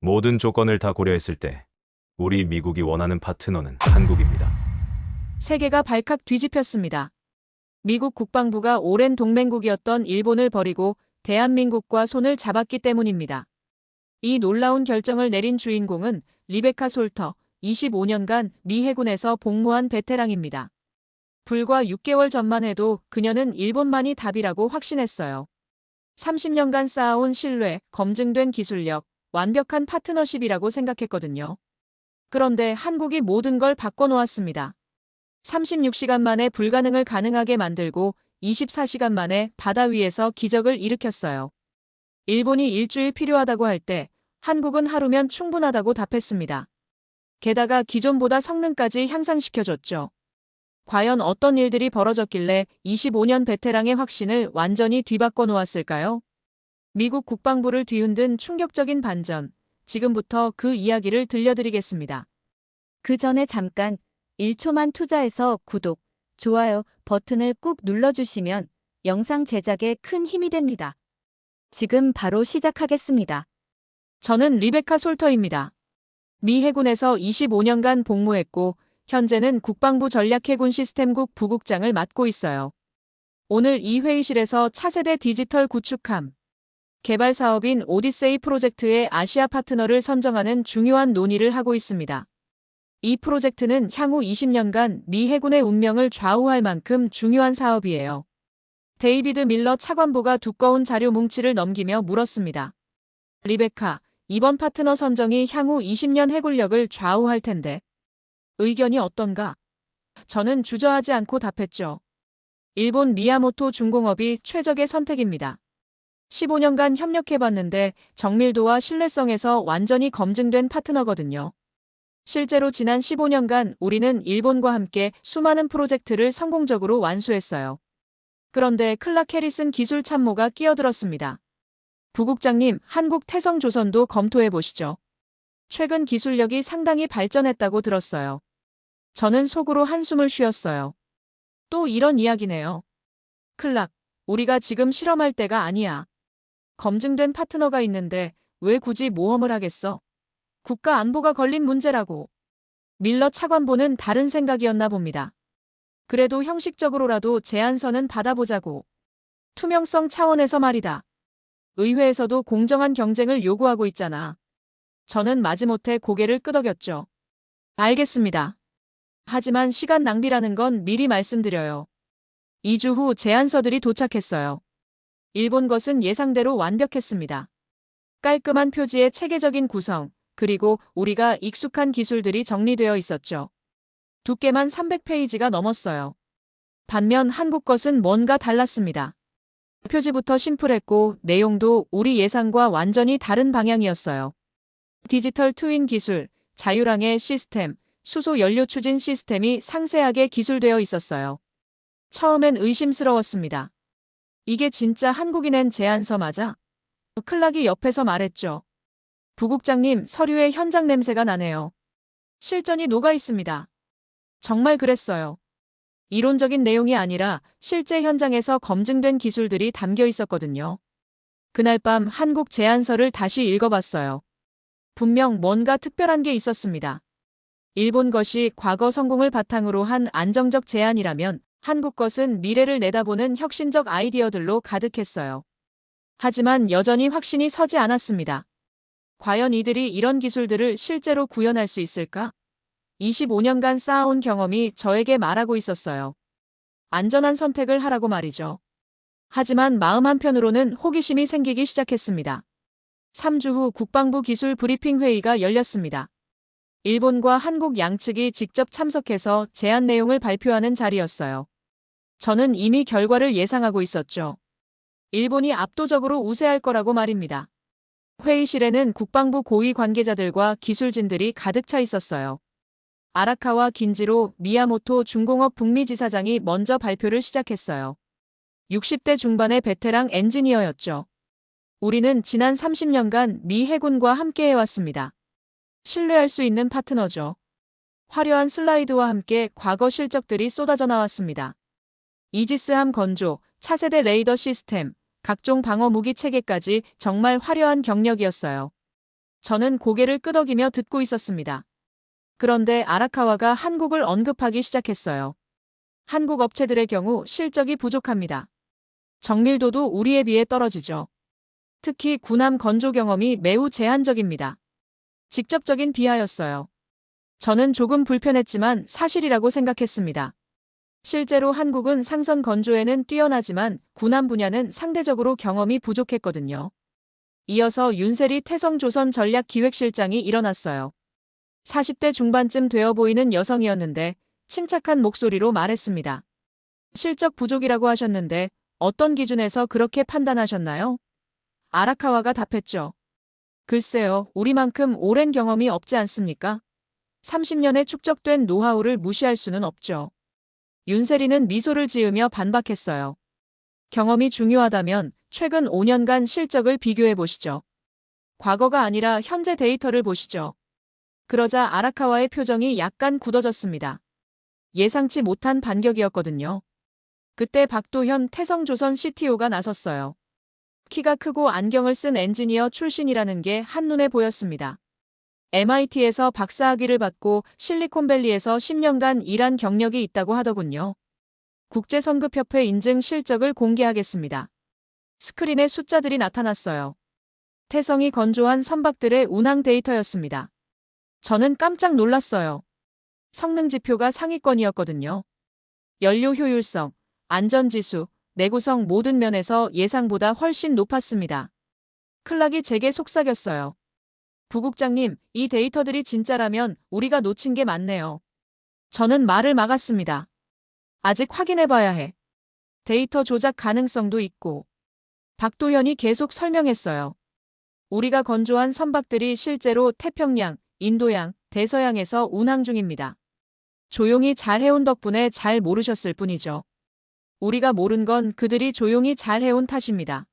모든 조건을 다 고려했을 때 우리 미국이 원하는 파트너는 한국입니다. 세계가 발칵 뒤집혔습니다. 미국 국방부가 오랜 동맹국이었던 일본을 버리고 대한민국과 손을 잡았기 때문입니다. 이 놀라운 결정을 내린 주인공은 리베카 솔터, 25년간 미 해군에서 복무한 베테랑입니다. 불과 6개월 전만 해도 그녀는 일본만이 답이라고 확신했어요. 30년간 쌓아온 신뢰, 검증된 기술력, 완벽한 파트너십이라고 생각했거든요. 그런데 한국이 모든 걸 바꿔놓았습니다. 36시간 만에 불가능을 가능하게 만들고 24시간 만에 바다 위에서 기적을 일으켰어요. 일본이 일주일 필요하다고 할 때 한국은 하루면 충분하다고 답했습니다. 게다가 기존보다 성능까지 향상시켜줬죠. 과연 어떤 일들이 벌어졌길래 25년 베테랑의 확신을 완전히 뒤바꿔 놓았을까요? 미국 국방부를 뒤흔든 충격적인 반전. 지금부터 그 이야기를 들려드리겠습니다. 그 전에 잠깐 1초만 투자해서 구독, 좋아요 버튼을 꾹 눌러주시면 영상 제작에 큰 힘이 됩니다. 지금 바로 시작하겠습니다. 저는 리베카 솔터입니다. 미 해군에서 25년간 복무했고 현재는 국방부 전략해군 시스템국 부국장을 맡고 있어요. 오늘 이 회의실에서 차세대 디지털 구축함, 개발 사업인 오디세이 프로젝트의 아시아 파트너를 선정하는 중요한 논의를 하고 있습니다. 이 프로젝트는 향후 20년간 미 해군의 운명을 좌우할 만큼 중요한 사업이에요. 데이비드 밀러 차관보가 두꺼운 자료 뭉치를 넘기며 물었습니다. 리베카, 이번 파트너 선정이 향후 20년 해군력을 좌우할 텐데 의견이 어떤가? 저는 주저하지 않고 답했죠. 일본 미야모토 중공업이 최적의 선택입니다. 15년간 협력해봤는데 정밀도와 신뢰성에서 완전히 검증된 파트너거든요. 실제로 지난 15년간 우리는 일본과 함께 수많은 프로젝트를 성공적으로 완수했어요. 그런데 클락 해리슨 기술 참모가 끼어들었습니다. 부국장님, 한국 태성 조선도 검토해 보시죠. 최근 기술력이 상당히 발전했다고 들었어요. 저는 속으로 한숨을 쉬었어요. 또 이런 이야기네요. 클락, 우리가 지금 실험할 때가 아니야. 검증된 파트너가 있는데 왜 굳이 모험을 하겠어? 국가 안보가 걸린 문제라고. 밀러 차관보는 다른 생각이었나 봅니다. 그래도 형식적으로라도 제안서는 받아보자고. 투명성 차원에서 말이다. 의회에서도 공정한 경쟁을 요구하고 있잖아. 저는 마지못해 고개를 끄덕였죠. 알겠습니다. 하지만 시간 낭비라는 건 미리 말씀드려요. 2주 후 제안서들이 도착했어요. 일본 것은 예상대로 완벽했습니다. 깔끔한 표지의 체계적인 구성, 그리고 우리가 익숙한 기술들이 정리되어 있었죠. 두께만 300페이지가 넘었어요. 반면 한국 것은 뭔가 달랐습니다. 표지부터 심플했고 내용도 우리 예상과 완전히 다른 방향이었어요. 디지털 트윈 기술, 자율항해 시스템, 수소 연료 추진 시스템이 상세하게 기술되어 있었어요. 처음엔 의심스러웠습니다. 이게 진짜 한국이 낸 제안서 맞아? 클락이 옆에서 말했죠. 부국장님, 서류에 현장 냄새가 나네요. 실전이 녹아 있습니다. 정말 그랬어요. 이론적인 내용이 아니라 실제 현장에서 검증된 기술들이 담겨 있었거든요. 그날 밤 한국 제안서를 다시 읽어봤어요. 분명 뭔가 특별한 게 있었습니다. 일본 것이 과거 성공을 바탕으로 한 안정적 제안이라면 한국 것은 미래를 내다보는 혁신적 아이디어들로 가득했어요. 하지만 여전히 확신이 서지 않았습니다. 과연 이들이 이런 기술들을 실제로 구현할 수 있을까? 25년간 쌓아온 경험이 저에게 말하고 있었어요. 안전한 선택을 하라고 말이죠. 하지만 마음 한편으로는 호기심이 생기기 시작했습니다. 3주 후 국방부 기술 브리핑 회의가 열렸습니다. 일본과 한국 양측이 직접 참석해서 제안 내용을 발표하는 자리였어요. 저는 이미 결과를 예상하고 있었죠. 일본이 압도적으로 우세할 거라고 말입니다. 회의실에는 국방부 고위 관계자들과 기술진들이 가득 차 있었어요. 아라카와 긴지로 미야모토 중공업 북미 지사장이 먼저 발표를 시작했어요. 60대 중반의 베테랑 엔지니어였죠. 우리는 지난 30년간 미 해군과 함께 해왔습니다. 신뢰할 수 있는 파트너죠. 화려한 슬라이드와 함께 과거 실적들이 쏟아져 나왔습니다. 이지스함 건조, 차세대 레이더 시스템, 각종 방어 무기 체계까지 정말 화려한 경력이었어요. 저는 고개를 끄덕이며 듣고 있었습니다. 그런데 아라카와가 한국을 언급하기 시작했어요. 한국 업체들의 경우 실적이 부족합니다. 정밀도도 우리에 비해 떨어지죠. 특히 군함 건조 경험이 매우 제한적입니다. 직접적인 비하였어요. 저는 조금 불편했지만 사실이라고 생각했습니다. 실제로 한국은 상선 건조에는 뛰어나지만 군함 분야는 상대적으로 경험이 부족했거든요. 이어서 윤세리 태성조선 전략기획실장이 일어났어요. 40대 중반쯤 되어 보이는 여성이었는데 침착한 목소리로 말했습니다. 실적 부족이라고 하셨는데 어떤 기준에서 그렇게 판단하셨나요? 아라카와가 답했죠. 글쎄요, 우리만큼 오랜 경험이 없지 않습니까? 30년의 축적된 노하우를 무시할 수는 없죠. 윤세리는 미소를 지으며 반박했어요. 경험이 중요하다면 최근 5년간 실적을 비교해 보시죠. 과거가 아니라 현재 데이터를 보시죠. 그러자 아라카와의 표정이 약간 굳어졌습니다. 예상치 못한 반격이었거든요. 그때 박도현 태성조선 CTO가 나섰어요. 키가 크고 안경을 쓴 엔지니어 출신이라는 게 한눈에 보였습니다. MIT에서 박사학위를 받고 실리콘밸리에서 10년간 일한 경력이 있다고 하더군요. 국제선급협회 인증 실적을 공개하겠습니다. 스크린에 숫자들이 나타났어요. 태성이 건조한 선박들의 운항 데이터였습니다. 저는 깜짝 놀랐어요. 성능 지표가 상위권이었거든요. 연료 효율성, 안전지수, 내구성 모든 면에서 예상보다 훨씬 높았습니다. 클락이 제게 속삭였어요. 부국장님, 이 데이터들이 진짜라면 우리가 놓친 게 많네요. 저는 말을 막았습니다. 아직 확인해 봐야 해. 데이터 조작 가능성도 있고. 박도현이 계속 설명했어요. 우리가 건조한 선박들이 실제로 태평양, 인도양, 대서양에서 운항 중입니다. 조용히 잘 해온 덕분에 잘 모르셨을 뿐이죠. 우리가 모른 건 그들이 조용히 잘 해온 탓입니다.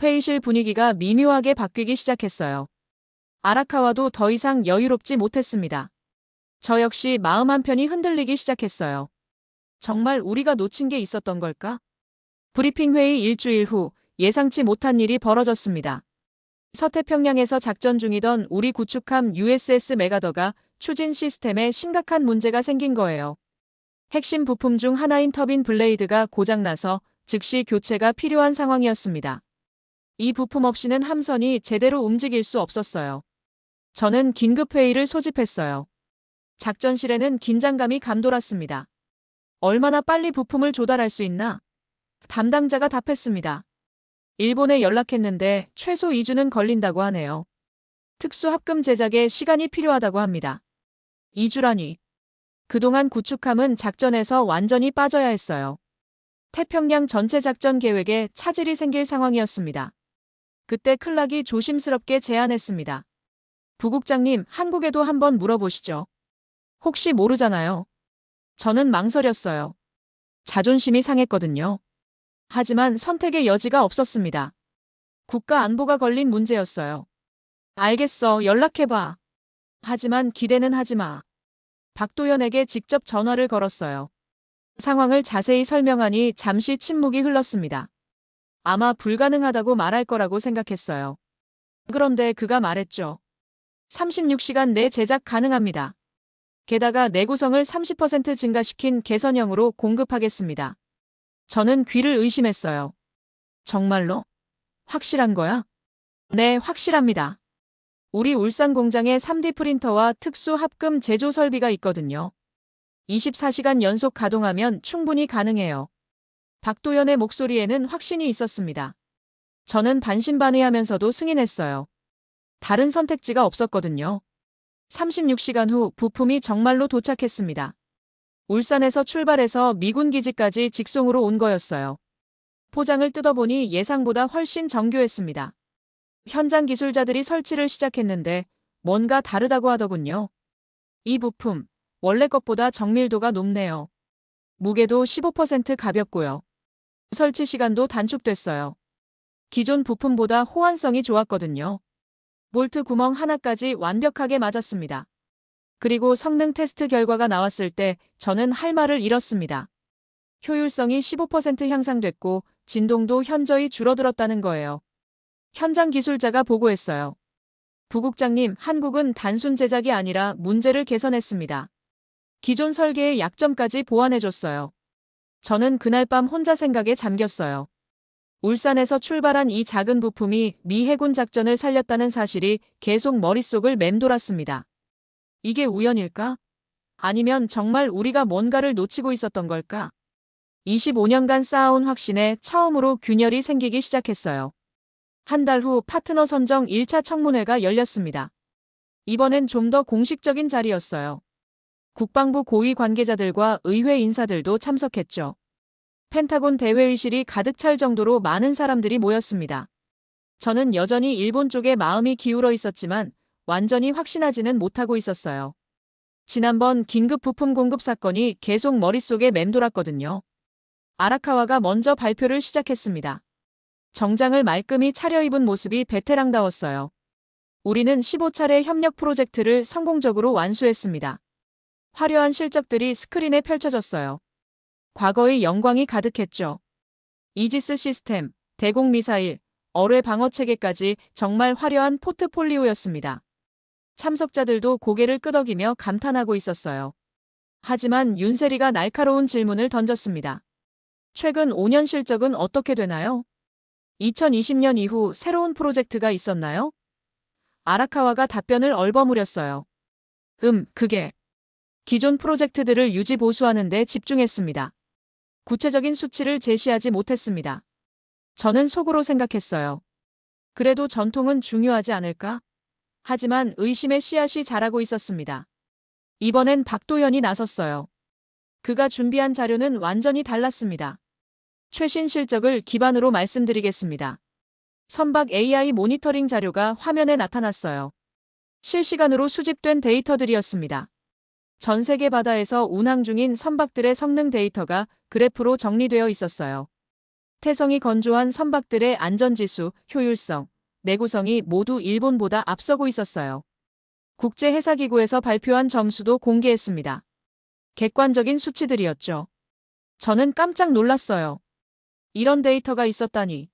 회의실 분위기가 미묘하게 바뀌기 시작했어요. 아라카와도 더 이상 여유롭지 못했습니다. 저 역시 마음 한편이 흔들리기 시작했어요. 정말 우리가 놓친 게 있었던 걸까? 브리핑 회의 일주일 후 예상치 못한 일이 벌어졌습니다. 서태평양에서 작전 중이던 우리 구축함 USS 메가더가 추진 시스템에 심각한 문제가 생긴 거예요. 핵심 부품 중 하나인 터빈 블레이드가 고장나서 즉시 교체가 필요한 상황이었습니다. 이 부품 없이는 함선이 제대로 움직일 수 없었어요. 저는 긴급회의를 소집했어요. 작전실에는 긴장감이 감돌았습니다. 얼마나 빨리 부품을 조달할 수 있나? 담당자가 답했습니다. 일본에 연락했는데 최소 2주는 걸린다고 하네요. 특수 합금 제작에 시간이 필요하다고 합니다. 2주라니. 그동안 구축함은 작전에서 완전히 빠져야 했어요. 태평양 전체 작전 계획에 차질이 생길 상황이었습니다. 그때 클락이 조심스럽게 제안했습니다. 부국장님, 한국에도 한번 물어보시죠. 혹시 모르잖아요. 저는 망설였어요. 자존심이 상했거든요. 하지만 선택의 여지가 없었습니다. 국가 안보가 걸린 문제였어요. 알겠어, 연락해봐. 하지만 기대는 하지 마. 박도연에게 직접 전화를 걸었어요. 상황을 자세히 설명하니 잠시 침묵이 흘렀습니다. 아마 불가능하다고 말할 거라고 생각했어요. 그런데 그가 말했죠. 36시간 내 제작 가능합니다. 게다가 내구성을 30% 증가시킨 개선형으로 공급하겠습니다. 저는 귀를 의심했어요. 정말로? 확실한 거야? 네, 확실합니다. 우리 울산 공장에 3D 프린터와 특수 합금 제조 설비가 있거든요. 24시간 연속 가동하면 충분히 가능해요. 박도연의 목소리에는 확신이 있었습니다. 저는 반신반의하면서도 승인했어요. 다른 선택지가 없었거든요. 36시간 후 부품이 정말로 도착했습니다. 울산에서 출발해서 미군 기지까지 직송으로 온 거였어요. 포장을 뜯어보니 예상보다 훨씬 정교했습니다. 현장 기술자들이 설치를 시작했는데 뭔가 다르다고 하더군요. 이 부품, 원래 것보다 정밀도가 높네요. 무게도 15% 가볍고요. 설치 시간도 단축됐어요. 기존 부품보다 호환성이 좋았거든요. 볼트 구멍 하나까지 완벽하게 맞았습니다. 그리고 성능 테스트 결과가 나왔을 때 저는 할 말을 잃었습니다. 효율성이 15% 향상됐고 진동도 현저히 줄어들었다는 거예요. 현장 기술자가 보고했어요. 부국장님, 한국은 단순 제작이 아니라 문제를 개선했습니다. 기존 설계의 약점까지 보완해줬어요. 저는 그날 밤 혼자 생각에 잠겼어요. 울산에서 출발한 이 작은 부품이 미 해군 작전을 살렸다는 사실이 계속 머릿속을 맴돌았습니다. 이게 우연일까? 아니면 정말 우리가 뭔가를 놓치고 있었던 걸까? 25년간 쌓아온 확신에 처음으로 균열이 생기기 시작했어요. 한 달 후 파트너 선정 1차 청문회가 열렸습니다. 이번엔 좀 더 공식적인 자리였어요. 국방부 고위 관계자들과 의회 인사들도 참석했죠. 펜타곤 대회의실이 가득 찰 정도로 많은 사람들이 모였습니다. 저는 여전히 일본 쪽에 마음이 기울어 있었지만 완전히 확신하지는 못하고 있었어요. 지난번 긴급 부품 공급 사건이 계속 머릿속에 맴돌았거든요. 아라카와가 먼저 발표를 시작했습니다. 정장을 말끔히 차려입은 모습이 베테랑다웠어요. 우리는 15차례 협력 프로젝트를 성공적으로 완수했습니다. 화려한 실적들이 스크린에 펼쳐졌어요. 과거의 영광이 가득했죠. 이지스 시스템, 대공 미사일, 어뢰 방어 체계까지 정말 화려한 포트폴리오였습니다. 참석자들도 고개를 끄덕이며 감탄하고 있었어요. 하지만 윤세리가 날카로운 질문을 던졌습니다. 최근 5년 실적은 어떻게 되나요? 2020년 이후 새로운 프로젝트가 있었나요? 아라카와가 답변을 얼버무렸어요. 음, 그게 기존 프로젝트들을 유지 보수하는 데 집중했습니다. 구체적인 수치를 제시하지 못했습니다. 저는 속으로 생각했어요. 그래도 전통은 중요하지 않을까? 하지만 의심의 씨앗이 자라고 있었습니다. 이번엔 박도현이 나섰어요. 그가 준비한 자료는 완전히 달랐습니다. 최신 실적을 기반으로 말씀드리겠습니다. 선박 AI 모니터링 자료가 화면에 나타났어요. 실시간으로 수집된 데이터들이었습니다. 전 세계 바다에서 운항 중인 선박들의 성능 데이터가 그래프로 정리되어 있었어요. 태성이 건조한 선박들의 안전지수, 효율성, 내구성이 모두 일본보다 앞서고 있었어요. 국제해사기구에서 발표한 점수도 공개했습니다. 객관적인 수치들이었죠. 저는 깜짝 놀랐어요. 이런 데이터가 있었다니.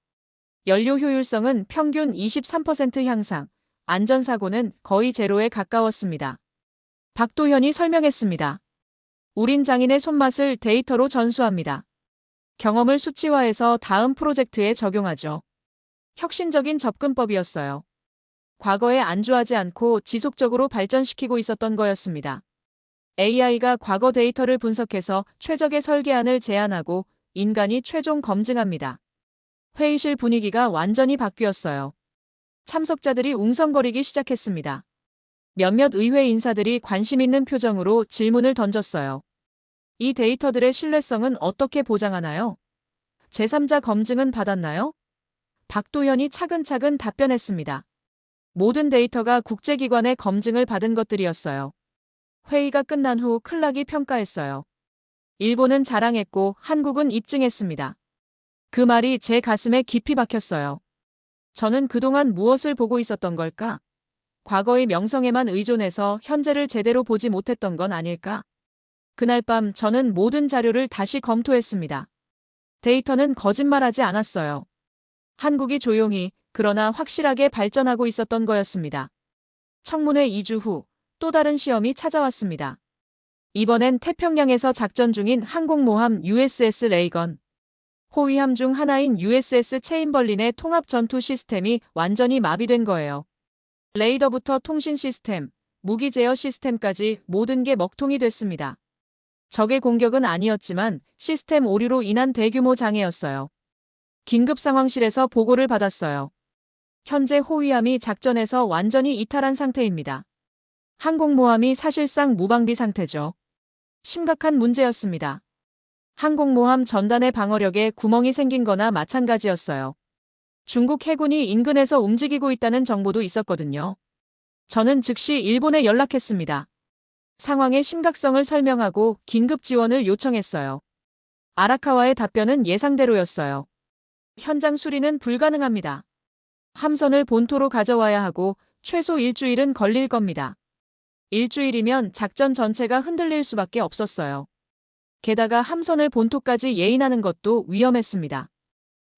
연료 효율성은 평균 23% 향상, 안전사고는 거의 제로에 가까웠습니다. 박도현이 설명했습니다. 우린 장인의 손맛을 데이터로 전수합니다. 경험을 수치화해서 다음 프로젝트에 적용하죠. 혁신적인 접근법이었어요. 과거에 안주하지 않고 지속적으로 발전시키고 있었던 거였습니다. AI가 과거 데이터를 분석해서 최적의 설계안을 제안하고 인간이 최종 검증합니다. 회의실 분위기가 완전히 바뀌었어요. 참석자들이 웅성거리기 시작했습니다. 몇몇 의회 인사들이 관심 있는 표정으로 질문을 던졌어요. 이 데이터들의 신뢰성은 어떻게 보장하나요? 제3자 검증은 받았나요? 박도현이 차근차근 답변했습니다. 모든 데이터가 국제기관의 검증을 받은 것들이었어요. 회의가 끝난 후 클락이 평가했어요. 일본은 자랑했고 한국은 입증했습니다. 그 말이 제 가슴에 깊이 박혔어요. 저는 그동안 무엇을 보고 있었던 걸까? 과거의 명성에만 의존해서 현재를 제대로 보지 못했던 건 아닐까? 그날 밤 저는 모든 자료를 다시 검토했습니다. 데이터는 거짓말하지 않았어요. 한국이 조용히 그러나 확실하게 발전하고 있었던 거였습니다. 청문회 2주 후 또 다른 시험이 찾아왔습니다. 이번엔 태평양에서 작전 중인 항공모함 USS 레이건. 호위함 중 하나인 USS 체인벌린의 통합 전투 시스템이 완전히 마비된 거예요. 레이더부터 통신 시스템, 무기 제어 시스템까지 모든 게 먹통이 됐습니다. 적의 공격은 아니었지만 시스템 오류로 인한 대규모 장애였어요. 긴급 상황실에서 보고를 받았어요. 현재 호위함이 작전에서 완전히 이탈한 상태입니다. 항공모함이 사실상 무방비 상태죠. 심각한 문제였습니다. 항공모함 전단의 방어력에 구멍이 생긴 거나 마찬가지였어요. 중국 해군이 인근에서 움직이고 있다는 정보도 있었거든요. 저는 즉시 일본에 연락했습니다. 상황의 심각성을 설명하고 긴급 지원을 요청했어요. 아라카와의 답변은 예상대로였어요. 현장 수리는 불가능합니다. 함선을 본토로 가져와야 하고 최소 일주일은 걸릴 겁니다. 일주일이면 작전 전체가 흔들릴 수밖에 없었어요. 게다가 함선을 본토까지 예인하는 것도 위험했습니다.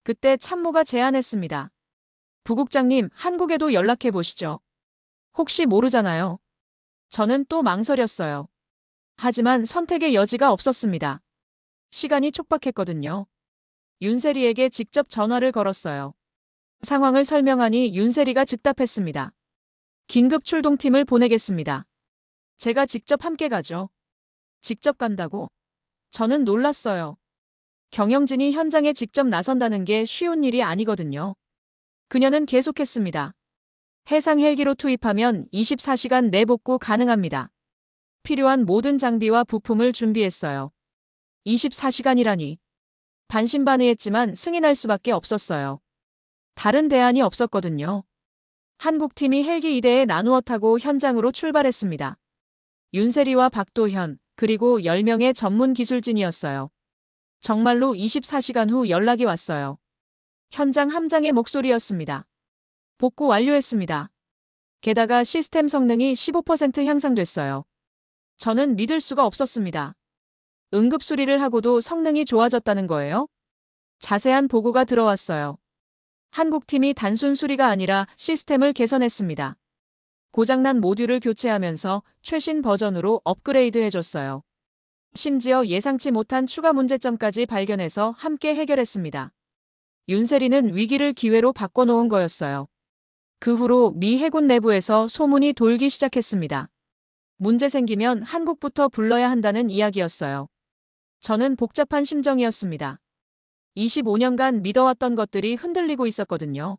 그때 참모가 제안했습니다. 부국장님, 한국에도 연락해 보시죠. 혹시 모르잖아요. 저는 또 망설였어요. 하지만 선택의 여지가 없었습니다. 시간이 촉박했거든요. 윤세리에게 직접 전화를 걸었어요. 상황을 설명하니 윤세리가 즉답했습니다. 긴급 출동팀을 보내겠습니다. 제가 직접 함께 가죠. 직접 간다고? 저는 놀랐어요. 경영진이 현장에 직접 나선다는 게 쉬운 일이 아니거든요. 그녀는 계속했습니다. 해상 헬기로 투입하면 24시간 내복구 가능합니다. 필요한 모든 장비와 부품을 준비했어요. 24시간이라니. 반신반의했지만 승인할 수밖에 없었어요. 다른 대안이 없었거든요. 한국팀이 헬기 2대에 나누어 타고 현장으로 출발했습니다. 윤세리와 박도현, 그리고 10명의 전문 기술진이었어요. 정말로 24시간 후 연락이 왔어요. 현장 함장의 목소리였습니다. 복구 완료했습니다. 게다가 시스템 성능이 15% 향상됐어요. 저는 믿을 수가 없었습니다. 응급 수리를 하고도 성능이 좋아졌다는 거예요? 자세한 보고가 들어왔어요. 한국팀이 단순 수리가 아니라 시스템을 개선했습니다. 고장난 모듈을 교체하면서 최신 버전으로 업그레이드 해줬어요. 심지어 예상치 못한 추가 문제점까지 발견해서 함께 해결했습니다. 윤세리는 위기를 기회로 바꿔놓은 거였어요. 그 후로 미 해군 내부에서 소문이 돌기 시작했습니다. 문제 생기면 한국부터 불러야 한다는 이야기였어요. 저는 복잡한 심정이었습니다. 25년간 믿어왔던 것들이 흔들리고 있었거든요.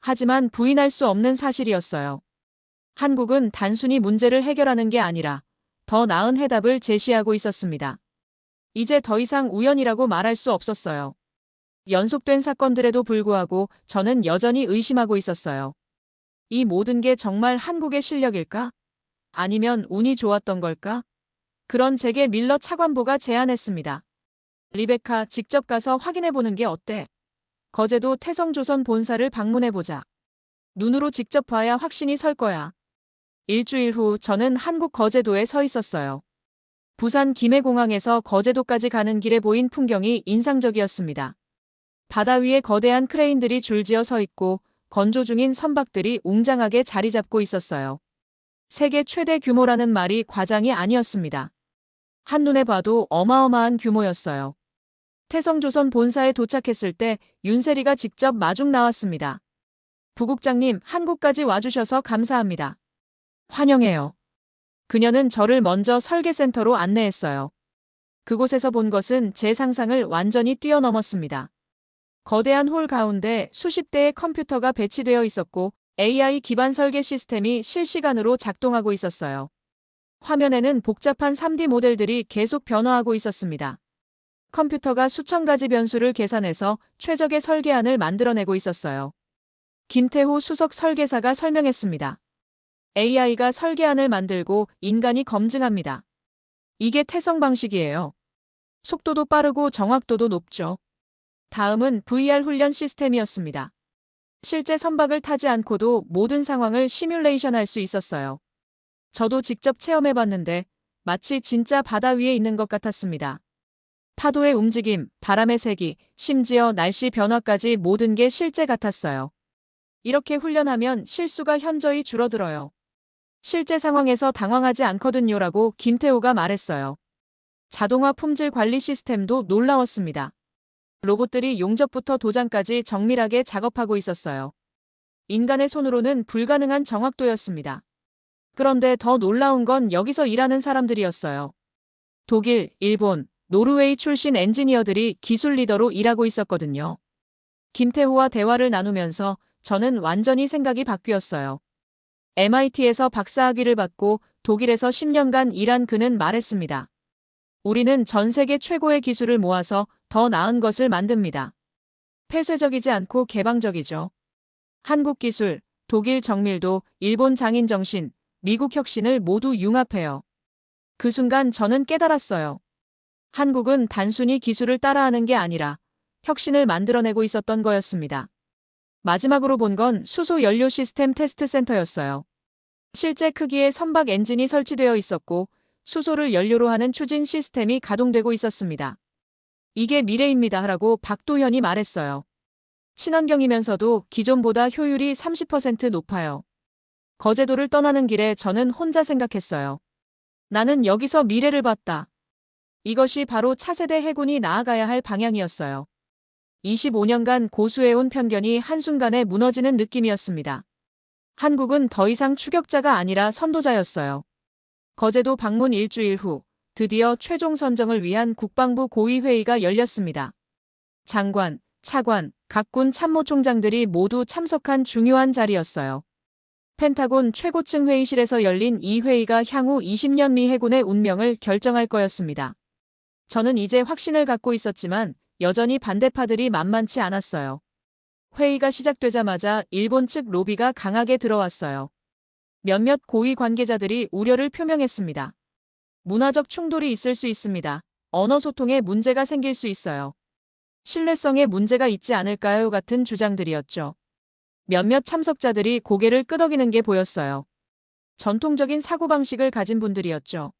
하지만 부인할 수 없는 사실이었어요. 한국은 단순히 문제를 해결하는 게 아니라 더 나은 해답을 제시하고 있었습니다. 이제 더 이상 우연이라고 말할 수 없었어요. 연속된 사건들에도 불구하고 저는 여전히 의심하고 있었어요. 이 모든 게 정말 한국의 실력일까? 아니면 운이 좋았던 걸까? 그런 제게 밀러 차관보가 제안했습니다. 리베카 직접 가서 확인해보는 게 어때? 거제도 태성조선 본사를 방문해보자. 눈으로 직접 봐야 확신이 설 거야. 일주일 후 저는 한국 거제도에 서 있었어요. 부산 김해공항에서 거제도까지 가는 길에 보인 풍경이 인상적이었습니다. 바다 위에 거대한 크레인들이 줄지어 서 있고 건조 중인 선박들이 웅장하게 자리 잡고 있었어요. 세계 최대 규모라는 말이 과장이 아니었습니다. 한눈에 봐도 어마어마한 규모였어요. 태성조선 본사에 도착했을 때 윤세리가 직접 마중 나왔습니다. 부국장님, 한국까지 와주셔서 감사합니다. 환영해요. 그녀는 저를 먼저 설계센터로 안내했어요. 그곳에서 본 것은 제 상상을 완전히 뛰어넘었습니다. 거대한 홀 가운데 수십 대의 컴퓨터가 배치되어 있었고 AI 기반 설계 시스템이 실시간으로 작동하고 있었어요. 화면에는 복잡한 3D 모델들이 계속 변화하고 있었습니다. 컴퓨터가 수천 가지 변수를 계산해서 최적의 설계안을 만들어내고 있었어요. 김태호 수석 설계사가 설명했습니다. AI가 설계안을 만들고 인간이 검증합니다. 이게 태성 방식이에요. 속도도 빠르고 정확도도 높죠. 다음은 VR 훈련 시스템이었습니다. 실제 선박을 타지 않고도 모든 상황을 시뮬레이션 할 수 있었어요. 저도 직접 체험해봤는데 마치 진짜 바다 위에 있는 것 같았습니다. 파도의 움직임, 바람의 세기, 심지어 날씨 변화까지 모든 게 실제 같았어요. 이렇게 훈련하면 실수가 현저히 줄어들어요. 실제 상황에서 당황하지 않거든요라고 김태호가 말했어요. 자동화 품질 관리 시스템도 놀라웠습니다. 로봇들이 용접부터 도장까지 정밀하게 작업하고 있었어요. 인간의 손으로는 불가능한 정확도였습니다. 그런데 더 놀라운 건 여기서 일하는 사람들이었어요. 독일, 일본, 노르웨이 출신 엔지니어들이 기술 리더로 일하고 있었거든요. 김태호와 대화를 나누면서 저는 완전히 생각이 바뀌었어요. MIT에서 박사학위를 받고 독일에서 10년간 일한 그는 말했습니다. 우리는 전 세계 최고의 기술을 모아서 더 나은 것을 만듭니다. 폐쇄적이지 않고 개방적이죠. 한국 기술, 독일 정밀도, 일본 장인 정신, 미국 혁신을 모두 융합해요. 그 순간 저는 깨달았어요. 한국은 단순히 기술을 따라하는 게 아니라 혁신을 만들어내고 있었던 거였습니다. 마지막으로 본 건 수소 연료 시스템 테스트 센터였어요. 실제 크기의 선박 엔진이 설치되어 있었고 수소를 연료로 하는 추진 시스템이 가동되고 있었습니다. 이게 미래입니다. 라고 박도현이 말했어요. 친환경이면서도 기존보다 효율이 30% 높아요. 거제도를 떠나는 길에 저는 혼자 생각했어요. 나는 여기서 미래를 봤다. 이것이 바로 차세대 해군이 나아가야 할 방향이었어요. 25년간 고수해온 편견이 한순간에 무너지는 느낌이었습니다. 한국은 더 이상 추격자가 아니라 선도자였어요. 거제도 방문 일주일 후 드디어 최종 선정을 위한 국방부 고위회의가 열렸습니다. 장관, 차관, 각군 참모총장들이 모두 참석한 중요한 자리였어요. 펜타곤 최고층 회의실에서 열린 이 회의가 향후 20년 미 해군의 운명을 결정할 거였습니다. 저는 이제 확신을 갖고 있었지만 여전히 반대파들이 만만치 않았어요. 회의가 시작되자마자 일본 측 로비가 강하게 들어왔어요. 몇몇 고위 관계자들이 우려를 표명했습니다. 문화적 충돌이 있을 수 있습니다. 언어 소통에 문제가 생길 수 있어요. 신뢰성에 문제가 있지 않을까요? 같은 주장들이었죠. 몇몇 참석자들이 고개를 끄덕이는 게 보였어요. 전통적인 사고방식을 가진 분들이었죠.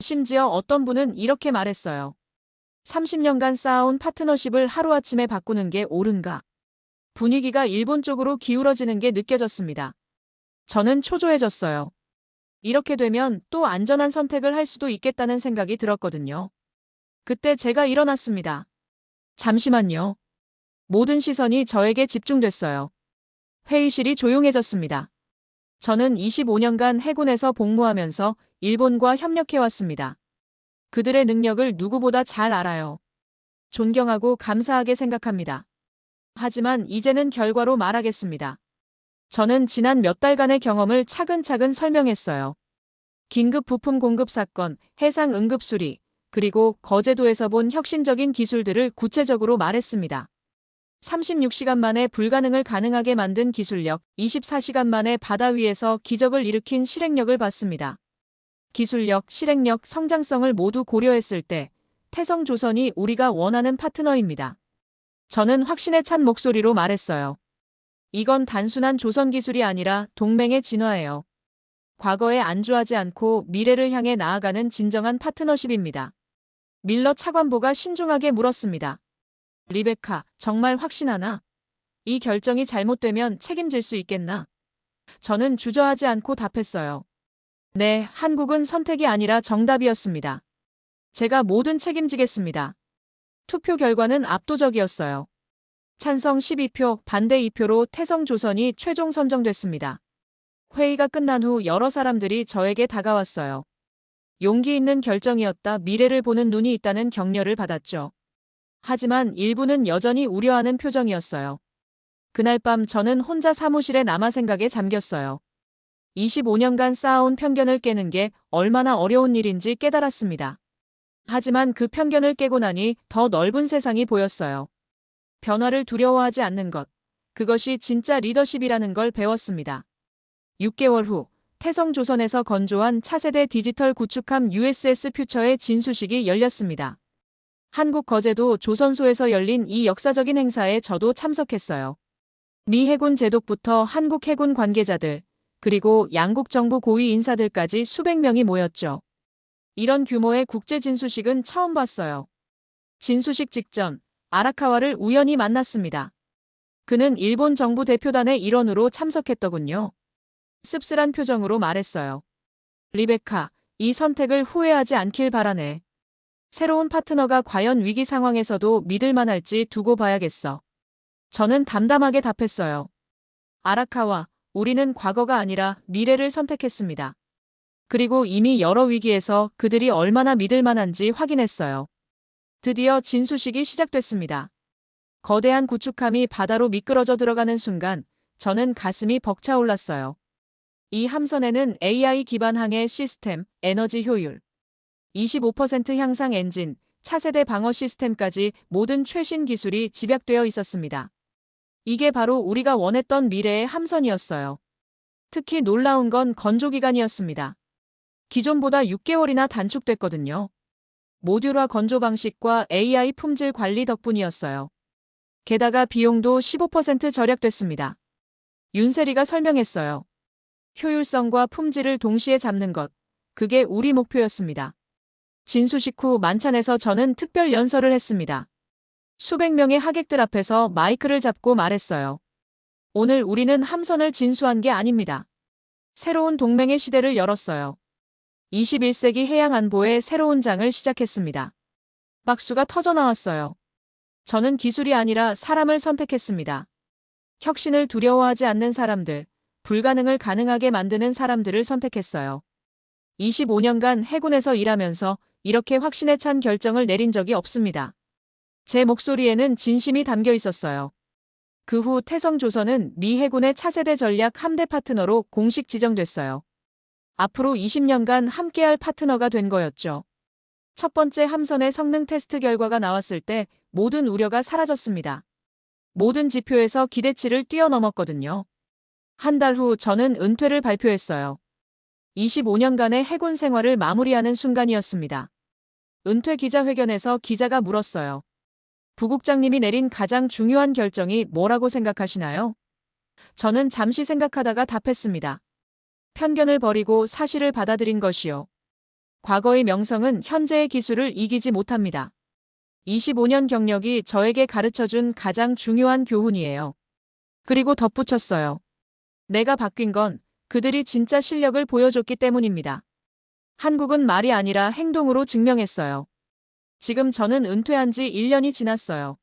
심지어 어떤 분은 이렇게 말했어요. 30년간 쌓아온 파트너십을 하루아침에 바꾸는 게 옳은가? 분위기가 일본 쪽으로 기울어지는 게 느껴졌습니다. 저는 초조해졌어요. 이렇게 되면 또 안전한 선택을 할 수도 있겠다는 생각이 들었거든요. 그때 제가 일어났습니다. 잠시만요. 모든 시선이 저에게 집중됐어요. 회의실이 조용해졌습니다. 저는 25년간 해군에서 복무하면서 일본과 협력해왔습니다. 그들의 능력을 누구보다 잘 알아요. 존경하고 감사하게 생각합니다. 하지만 이제는 결과로 말하겠습니다. 저는 지난 몇 달간의 경험을 차근차근 설명했어요. 긴급 부품 공급 사건, 해상 응급 수리, 그리고 거제도에서 본 혁신적인 기술들을 구체적으로 말했습니다. 36시간 만에 불가능을 가능하게 만든 기술력, 24시간 만에 바다 위에서 기적을 일으킨 실행력을 봤습니다. 기술력, 실행력, 성장성을 모두 고려했을 때 태성조선이 우리가 원하는 파트너입니다. 저는 확신에 찬 목소리로 말했어요. 이건 단순한 조선 기술이 아니라 동맹의 진화예요. 과거에 안주하지 않고 미래를 향해 나아가는 진정한 파트너십입니다. 밀러 차관보가 신중하게 물었습니다. 리베카, 정말 확신하나? 이 결정이 잘못되면 책임질 수 있겠나? 저는 주저하지 않고 답했어요. 네, 한국은 선택이 아니라 정답이었습니다. 제가 모든 책임지겠습니다. 투표 결과는 압도적이었어요. 찬성 12표, 반대 2표로 태성조선이 최종 선정됐습니다. 회의가 끝난 후 여러 사람들이 저에게 다가왔어요. 용기 있는 결정이었다 미래를 보는 눈이 있다는 격려를 받았죠. 하지만 일부는 여전히 우려하는 표정이었어요. 그날 밤 저는 혼자 사무실에 남아 생각에 잠겼어요. 25년간 쌓아온 편견을 깨는 게 얼마나 어려운 일인지 깨달았습니다. 하지만 그 편견을 깨고 나니 더 넓은 세상이 보였어요. 변화를 두려워하지 않는 것. 그것이 진짜 리더십이라는 걸 배웠습니다. 6개월 후 태성조선에서 건조한 차세대 디지털 구축함 USS 퓨처의 진수식이 열렸습니다. 한국 거제도 조선소에서 열린 이 역사적인 행사에 저도 참석했어요. 미 해군 제독부터 한국 해군 관계자들, 그리고 양국 정부 고위 인사들까지 수백 명이 모였죠. 이런 규모의 국제 진수식은 처음 봤어요. 진수식 직전 아라카와를 우연히 만났습니다. 그는 일본 정부 대표단의 일원으로 참석했더군요. 씁쓸한 표정으로 말했어요. 리베카, 이 선택을 후회하지 않길 바라네. 새로운 파트너가 과연 위기 상황에서도 믿을 만 할지 두고 봐야겠어. 저는 담담하게 답했어요. 아라카와, 우리는 과거가 아니라 미래를 선택했습니다. 그리고 이미 여러 위기에서 그들이 얼마나 믿을 만한지 확인했어요. 드디어 진수식이 시작됐습니다. 거대한 구축함이 바다로 미끄러져 들어가는 순간 저는 가슴이 벅차올랐어요. 이 함선에는 AI 기반 항해 시스템, 에너지 효율, 25% 향상 엔진, 차세대 방어 시스템까지 모든 최신 기술이 집약되어 있었습니다. 이게 바로 우리가 원했던 미래의 함선이었어요. 특히 놀라운 건 건조 기간이었습니다. 기존보다 6개월이나 단축됐거든요. 모듈화 건조 방식과 AI 품질 관리 덕분이었어요. 게다가 비용도 15% 절약됐습니다. 윤세리가 설명했어요. 효율성과 품질을 동시에 잡는 것. 그게 우리 목표였습니다. 진수식 후 만찬에서 저는 특별 연설을 했습니다. 수백 명의 하객들 앞에서 마이크를 잡고 말했어요. 오늘 우리는 함선을 진수한 게 아닙니다. 새로운 동맹의 시대를 열었어요. 21세기 해양 안보의 새로운 장을 시작했습니다. 박수가 터져 나왔어요. 저는 기술이 아니라 사람을 선택했습니다. 혁신을 두려워하지 않는 사람들, 불가능을 가능하게 만드는 사람들을 선택했어요. 25년간 해군에서 일하면서 이렇게 확신에 찬 결정을 내린 적이 없습니다. 제 목소리에는 진심이 담겨 있었어요. 그 후 태성조선은 미 해군의 차세대 전략 함대 파트너로 공식 지정됐어요. 앞으로 20년간 함께할 파트너가 된 거였죠. 첫 번째 함선의 성능 테스트 결과가 나왔을 때 모든 우려가 사라졌습니다. 모든 지표에서 기대치를 뛰어넘었거든요. 한 달 후 저는 은퇴를 발표했어요. 25년간의 해군 생활을 마무리하는 순간이었습니다. 은퇴 기자회견에서 기자가 물었어요. 부국장님이 내린 가장 중요한 결정이 뭐라고 생각하시나요? 저는 잠시 생각하다가 답했습니다. 편견을 버리고 사실을 받아들인 것이요. 과거의 명성은 현재의 기술을 이기지 못합니다. 25년 경력이 저에게 가르쳐준 가장 중요한 교훈이에요. 그리고 덧붙였어요. 내가 바뀐 건 그들이 진짜 실력을 보여줬기 때문입니다. 한국은 말이 아니라 행동으로 증명했어요. 지금 저는 은퇴한 지 1년이 지났어요.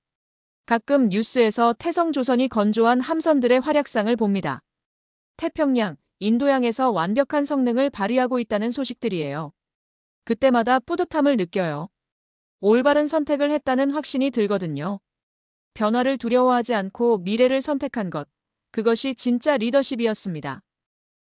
가끔 뉴스에서 태성조선이 건조한 함선들의 활약상을 봅니다. 태평양, 인도양에서 완벽한 성능을 발휘하고 있다는 소식들이에요. 그때마다 뿌듯함을 느껴요. 올바른 선택을 했다는 확신이 들거든요. 변화를 두려워하지 않고 미래를 선택한 것, 그것이 진짜 리더십이었습니다.